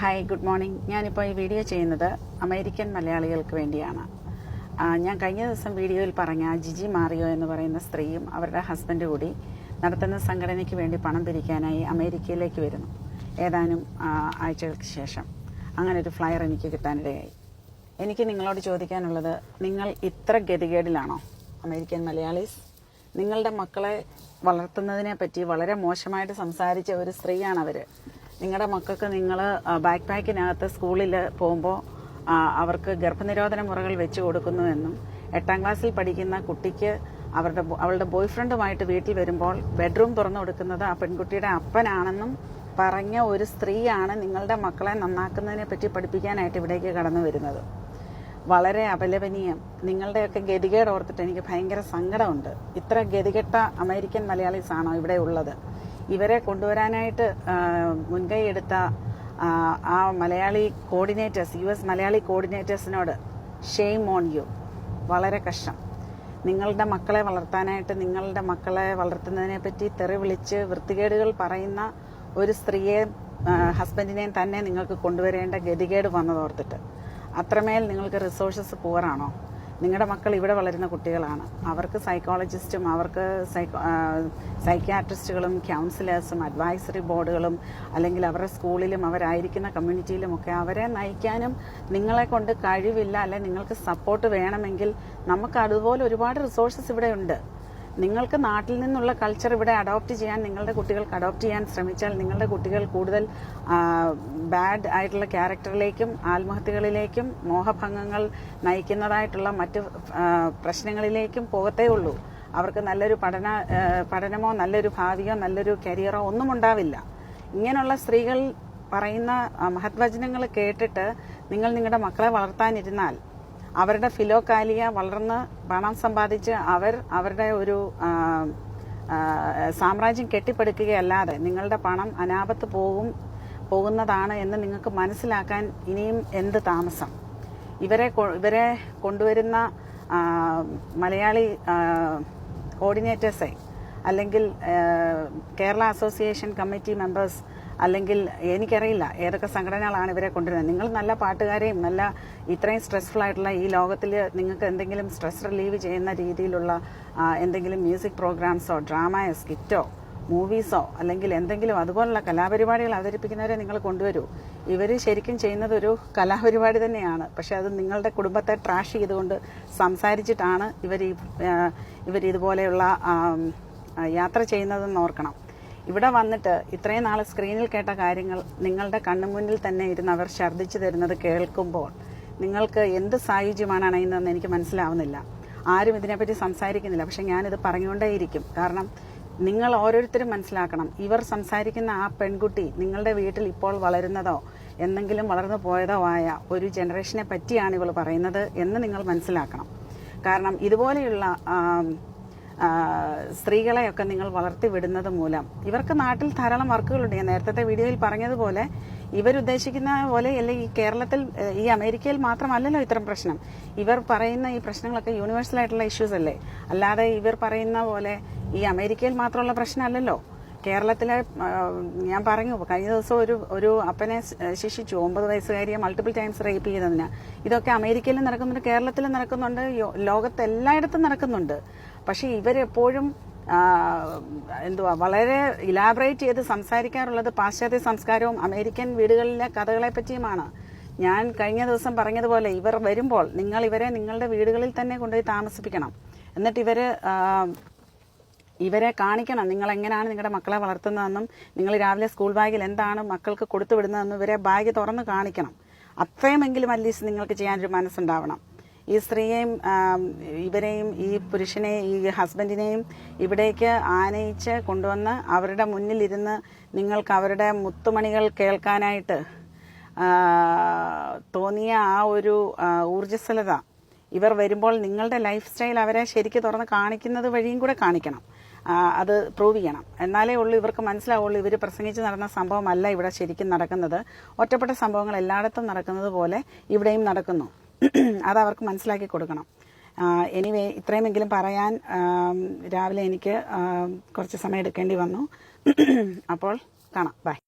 Hi good morning. ഞാനിപ്പോൾ ഈ video ചെയ്യുന്നത് അമേരിക്കൻ മലയാളികൾക്ക് വേണ്ടിയാണ്. ഞാൻ കഴിഞ്ഞ ദിവസം വീഡിയോയിൽ പറഞ്ഞ ജിജി മാറിയോ എന്ന് പറയുന്ന സ്ത്രീയും അവരുടെ ഹസ്ബൻഡ് കൂടി നടത്തുന്ന സംഘടനയ്ക്ക് വേണ്ടി പണം പിരിക്കാനായി അമേരിക്കയിലേക്ക് വരുന്നു. ഏതാനും ആഴ്ചകൾക്ക് ശേഷം. അങ്ങനെ ഒരു ഫ്ലയർ എനിക്ക് കിട്ടാനിടയായി. എനിക്ക് നിങ്ങളോട് ചോദിക്കാനുള്ളത് നിങ്ങൾ ഇത്ര ഗതികേടിലാണോ അമേരിക്കൻ മലയാളീസ്? നിങ്ങളുടെ മക്കളെ വളർത്തുന്നതിനെ പറ്റി വളരെ മോശമായിട്ട് സംസാരിച്ച ഒരു സ്ത്രീയാണ് അവർ നിങ്ങളുടെ മക്കൾക്ക് നിങ്ങൾ ബാക്ക് പാക്കിനകത്ത് സ്കൂളിൽ പോകുമ്പോൾ അവർക്ക് ഗർഭനിരോധന മുറകൾ വെച്ച് കൊടുക്കുന്നുവെന്നും എട്ടാം ക്ലാസ്സിൽ പഠിക്കുന്ന കുട്ടിക്ക് അവരുടെ അവളുടെ ബോയ് ഫ്രണ്ടുമായിട്ട് വീട്ടിൽ വരുമ്പോൾ ബെഡ്റൂം തുറന്നു കൊടുക്കുന്നത് ആ പെൺകുട്ടിയുടെ അപ്പനാണെന്നും പറഞ്ഞ ഒരു സ്ത്രീയാണ് നിങ്ങളുടെ മക്കളെ നന്നാക്കുന്നതിനെ പറ്റി പഠിപ്പിക്കാനായിട്ട് ഇവിടേക്ക് കടന്നു വരുന്നത്. വളരെ അപലപനീയം. നിങ്ങളുടെയൊക്കെ ഗതികേട് ഓർത്തിട്ട് എനിക്ക് ഭയങ്കര സങ്കടമുണ്ട്. ഇത്ര ഗതികെട്ട അമേരിക്കൻ മലയാളീസ് ആണോ ഇവിടെ ഉള്ളത്? ഇവരെ കൊണ്ടുവരാനായിട്ട് മുൻകൈ എടുത്ത ആ, Malayali coordinators U S Malayali കോർഡിനേറ്റേഴ്സിനോട് shame on you വളരെ കഷ്ടം. നിങ്ങളുടെ മക്കളെ വളർത്താനായിട്ട് നിങ്ങളുടെ മക്കളെ വളർത്തുന്നതിനെ പറ്റി തെറി വിളിച്ച് വൃത്തികേടുകൾ പറയുന്ന ഒരു സ്ത്രീയെ ഹസ്ബൻഡിനെയും തന്നെ നിങ്ങൾക്ക് കൊണ്ടുവരേണ്ട ഗതികേട് വന്നതോർത്തിട്ട് അത്രമേൽ നിങ്ങൾക്ക് റിസോഴ്സസ് പൂവറാണോ നിങ്ങളുടെ മക്കൾ ഇവിടെ വളരുന്ന കുട്ടികളാണ്. അവർക്ക് സൈക്കോളജിസ്റ്റും അവർക്ക് സൈക്കോ സൈക്യാട്രിസ്റ്റുകളും കൗൺസിലേഴ്സും അഡ്വൈസറി ബോർഡുകളും അല്ലെങ്കിൽ അവരുടെ സ്കൂളിലും അവരായിരിക്കുന്ന കമ്മ്യൂണിറ്റിയിലും ഒക്കെ അവരെ നയിക്കാനും നിങ്ങളെ കൊണ്ട് കഴിവില്ല അല്ലെ നിങ്ങൾക്ക് സപ്പോർട്ട് വേണമെങ്കിൽ നമുക്ക് അതുപോലെ ഒരുപാട് റിസോഴ്സസ് ഇവിടെ ഉണ്ട്. നിങ്ങൾക്ക് നാട്ടിൽ നിന്നുള്ള കൾച്ചർ ഇവിടെ അഡോപ്റ്റ് ചെയ്യാൻ നിങ്ങളുടെ കുട്ടികൾക്ക് അഡോപ്റ്റ് ചെയ്യാൻ ശ്രമിച്ചാൽ നിങ്ങളുടെ കുട്ടികൾ കൂടുതൽ ബാഡ് ആയിട്ടുള്ള ക്യാരക്ടറിലേക്കും ആത്മഹത്യകളിലേക്കും മോഹഭംഗങ്ങൾ നയിക്കുന്നതായിട്ടുള്ള മറ്റ് പ്രശ്നങ്ങളിലേക്കും പോകത്തേ ഉള്ളൂ. അവർക്ക് നല്ലൊരു പഠന പഠനമോ നല്ലൊരു ഭാവിയോ നല്ലൊരു കരിയറോ ഒന്നും ഉണ്ടാവില്ല. ഇങ്ങനെയുള്ള സ്ത്രീകൾ പറയുന്ന മഹത്വചനങ്ങൾ കേട്ടിട്ട് നിങ്ങൾ നിങ്ങളുടെ മക്കളെ വളർത്താനിരുന്നാൽ അവരുടെ ഫിലോകാലിയ വളർന്ന് പണം സമ്പാദിച്ച് അവർ അവരുടെ ഒരു സാമ്രാജ്യം കെട്ടിപ്പടുക്കുകയല്ലാതെ നിങ്ങളുടെ പണം അനാപത്ത് പോകും പോകുന്നതാണ് എന്ന് നിങ്ങൾക്ക് മനസ്സിലാക്കാൻ ഇനിയും എന്ത് താമസം? ഇവരെ ഇവരെ കൊണ്ടുവരുന്ന മലയാളി കോർഡിനേറ്റേഴ്സെ അല്ലെങ്കിൽ കേരള അസോസിയേഷൻ കമ്മിറ്റി മെമ്പേഴ്സ് അല്ലെങ്കിൽ എനിക്കറിയില്ല ഏതൊക്കെ സംഘടനകളാണ് ഇവരെ കൊണ്ടുവരുന്നത്. നിങ്ങൾ നല്ല പാട്ടുകാരെയും നല്ല ഇത്രയും സ്ട്രെസ്ഫുൾ ആയിട്ടുള്ള ഈ ലോകത്തിൽ നിങ്ങൾക്ക് എന്തെങ്കിലും സ്ട്രെസ് റിലീവ് ചെയ്യുന്ന രീതിയിലുള്ള എന്തെങ്കിലും മ്യൂസിക് പ്രോഗ്രാംസോ ഡ്രാമയോ സ്കിറ്റോ മൂവീസോ അല്ലെങ്കിൽ എന്തെങ്കിലും അതുപോലുള്ള കലാപരിപാടികൾ അവതരിപ്പിക്കുന്നവരെ നിങ്ങൾ കൊണ്ടുവരൂ. ഇവർ ശരിക്കും ചെയ്യുന്നത് ഒരു കലാപരിപാടി തന്നെയാണ്. പക്ഷേ അത് നിങ്ങളുടെ കുടുംബത്തെ ട്രാഷ് ചെയ്തുകൊണ്ട് സംസാരിച്ചിട്ടാണ് ഇവർ ഇവർ ഇതുപോലെയുള്ള യാത്ര ചെയ്യുന്നതെന്ന് ഓർക്കണം. ഇവിടെ വന്നിട്ട് ഇത്രയും നാൾ സ്ക്രീനിൽ കേട്ട കാര്യങ്ങൾ നിങ്ങളുടെ കണ്ണുമുന്നിൽ തന്നെ ഇരുന്ന് അവർ ഛർദ്ദിച്ചു തരുന്നത് കേൾക്കുമ്പോൾ നിങ്ങൾക്ക് എന്ത് സായുജ്യമാണ് അണയുന്നതെന്ന് എനിക്ക് മനസ്സിലാവുന്നില്ല. ആരും ഇതിനെപ്പറ്റി സംസാരിക്കുന്നില്ല. പക്ഷെ ഞാനിത് പറഞ്ഞുകൊണ്ടേയിരിക്കും. കാരണം നിങ്ങൾ ഓരോരുത്തരും മനസ്സിലാക്കണം. ഇവർ സംസാരിക്കുന്ന ആ പെൺകുട്ടി നിങ്ങളുടെ വീട്ടിൽ ഇപ്പോൾ വളരുന്നതോ എന്തെങ്കിലും വളർന്നു പോയതോ ആയ ഒരു ജനറേഷനെ പറ്റിയാണ് ഇവൾ പറയുന്നത് എന്ന് നിങ്ങൾ മനസ്സിലാക്കണം. കാരണം ഇതുപോലെയുള്ള സ്ത്രീകളെയൊക്കെ നിങ്ങൾ വളർത്തി വിടുന്നത് മൂലം. ഇവർക്ക് നാട്ടിൽ ധാരാളം വർക്കുകളുണ്ട്. ഞാൻ നേരത്തെ വീഡിയോയിൽ പറഞ്ഞതുപോലെ ഇവരുദ്ദേശിക്കുന്ന പോലെ അല്ലെ ഈ കേരളത്തിൽ ഈ അമേരിക്കയിൽ മാത്രമല്ലല്ലോ ഇത്തരം പ്രശ്നം. ഇവർ പറയുന്ന ഈ പ്രശ്നങ്ങളൊക്കെ യൂണിവേഴ്സൽ ആയിട്ടുള്ള ഇഷ്യൂസ് അല്ലേ? അല്ലാതെ ഇവർ പറയുന്ന പോലെ ഈ അമേരിക്കയിൽ മാത്രമുള്ള പ്രശ്നമല്ലല്ലോ. കേരളത്തിലെ ഞാൻ പറഞ്ഞു കഴിഞ്ഞ ദിവസം ഒരു ഒരു അപ്പനെ ശിക്ഷിച്ചു. ഒമ്പത് വയസ്സുകാരിയെ മൾട്ടിപ്പിൾ ടൈംസ് റേപ്പ് ചെയ്തതിന്. ഇതൊക്കെ അമേരിക്കയിലും നടക്കുന്നുണ്ട് കേരളത്തിലും നടക്കുന്നുണ്ട് ലോകത്തെല്ലായിടത്തും നടക്കുന്നുണ്ട്. പക്ഷെ ഇവരെപ്പോഴും എന്തുവാ വളരെ ഇലാബറേറ്റ് ചെയ്ത് സംസാരിക്കാറുള്ളത് പാശ്ചാത്യ സംസ്കാരവും അമേരിക്കൻ വീടുകളിലെ കഥകളെ പറ്റിയുമാണ്. ഞാൻ കഴിഞ്ഞ ദിവസം പറഞ്ഞതുപോലെ ഇവർ വരുമ്പോൾ നിങ്ങൾ ഇവരെ നിങ്ങളുടെ വീടുകളിൽ തന്നെ കൊണ്ടുപോയി താമസിപ്പിക്കണം. എന്നിട്ട് ഇവർ ഇവരെ കാണിക്കണം നിങ്ങൾ എങ്ങനെയാണ് നിങ്ങളുടെ മക്കളെ വളർത്തുന്നതെന്നും നിങ്ങൾ രാവിലെ സ്കൂൾ ബാഗിൽ എന്താണ് മക്കൾക്ക് കൊടുത്തു വിടുന്നതെന്നും ഇവരെ ബാഗ് തുറന്ന് കാണിക്കണം. അത്രയുമെങ്കിലും അറ്റ്ലീസ്റ്റ് നിങ്ങൾക്ക് ചെയ്യാനൊരു മനസ്സുണ്ടാവണം. ഈ സ്ത്രീയെയും ഇവരെയും ഈ പുരുഷനെയും ഈ ഹസ്ബൻഡിനെയും ഇവിടേക്ക് ആനയിച്ച് കൊണ്ടുവന്ന് അവരുടെ മുന്നിലിരുന്ന് നിങ്ങൾക്ക് അവരുടെ മുത്തുമണികൾ കേൾക്കാനായിട്ട് തോന്നിയ ആ ഒരു ഊർജസ്വലത. ഇവർ വരുമ്പോൾ നിങ്ങളുടെ ലൈഫ് സ്റ്റൈൽ അവരെ ശരിക്ക് തുറന്ന് കാണിക്കുന്നത് വഴിയും കൂടെ കാണിക്കണം. അത് പ്രൂവ് ചെയ്യണം. എന്നാലേ ഉള്ളൂ ഇവർക്ക് മനസ്സിലാവുള്ളൂ ഇവർ പ്രസംഗിച്ച് നടന്ന സംഭവമല്ല ഇവിടെ ശരിക്കും നടക്കുന്നത്. ഒറ്റപ്പെട്ട സംഭവങ്ങൾ എല്ലായിടത്തും നടക്കുന്നത് പോലെ ഇവിടെയും നടക്കുന്നു. അത് അവർക്ക് മനസ്സിലാക്കി കൊടുക്കണം. എനിവേ ഇത്രയുമെങ്കിലും പറയാൻ രാവിലെ എനിക്ക് കുറച്ച് സമയം എടുക്കേണ്ടി വന്നു. അപ്പോൾ കാണാം. ബൈ.